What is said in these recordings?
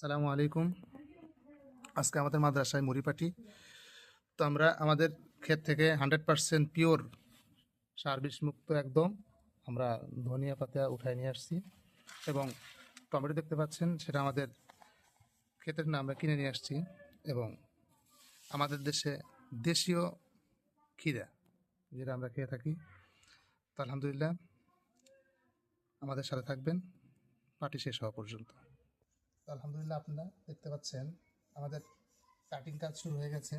সালামু আলাইকুম। আজকে আমাদের মাদ্রাসায় মুড়ি পাটি। তো আমরা আমাদের ক্ষেত থেকে হান্ড্রেড পার্সেন্ট পিওর সার বিষ মুক্ত একদম আমরা ধনিয়া পাতা উঠায় নিয়ে আসছি এবং টমেটো দেখতে পাচ্ছেন, সেটা আমাদের ক্ষেতের না আমরা কিনে নিয়ে আসছি এবং আমাদের দেশে দেশীয় ক্ষীরা যেটা আমরা খেয়ে থাকি। তো আলহামদুলিল্লাহ, আমাদের সাথে থাকবেন। পার্টি শেষ হওয়া পর্যন্ত। তো আলহামদুলিল্লাহ আপনারা দেখতে পাচ্ছেন আমাদের কাটিং কাজ শুরু হয়ে গেছে।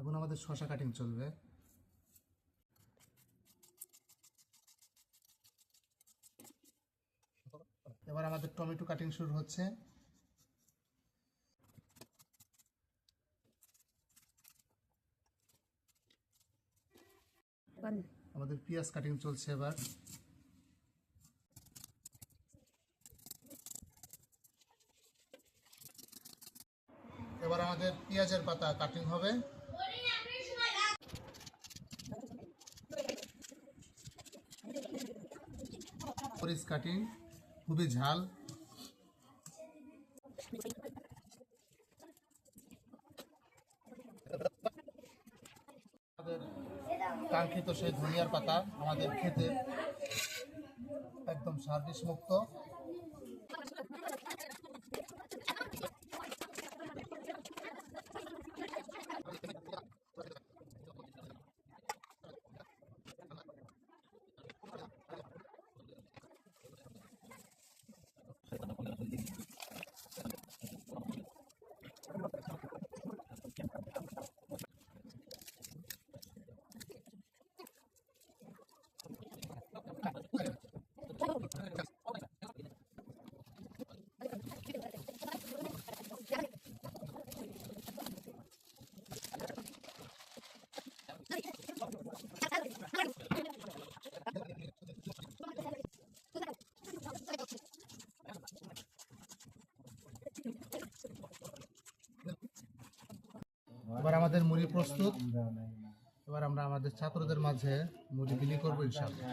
এখন আমাদের শশা কাটিং চলবে। এবার আমাদের টমেটো কাটিং শুরু হচ্ছে। আমাদের পেঁয়াজ কাটিং চলছে এবার। এবার আমাদের পেঁয়াজের পাতা কাটিং হবে। মরিচ কাটিং খুবই ঝাল। কাঙ্ক্ষিত সেই ধনিয়ার পাতা আমাদের খেতে একদম সার্ভিস মুক্ত। এবার আমাদের মুড়ি প্রস্তুত। এবার আমরা আমাদের ছাত্রদের মাঝে মুড়ি বিলি করব ইনশাআল্লাহ।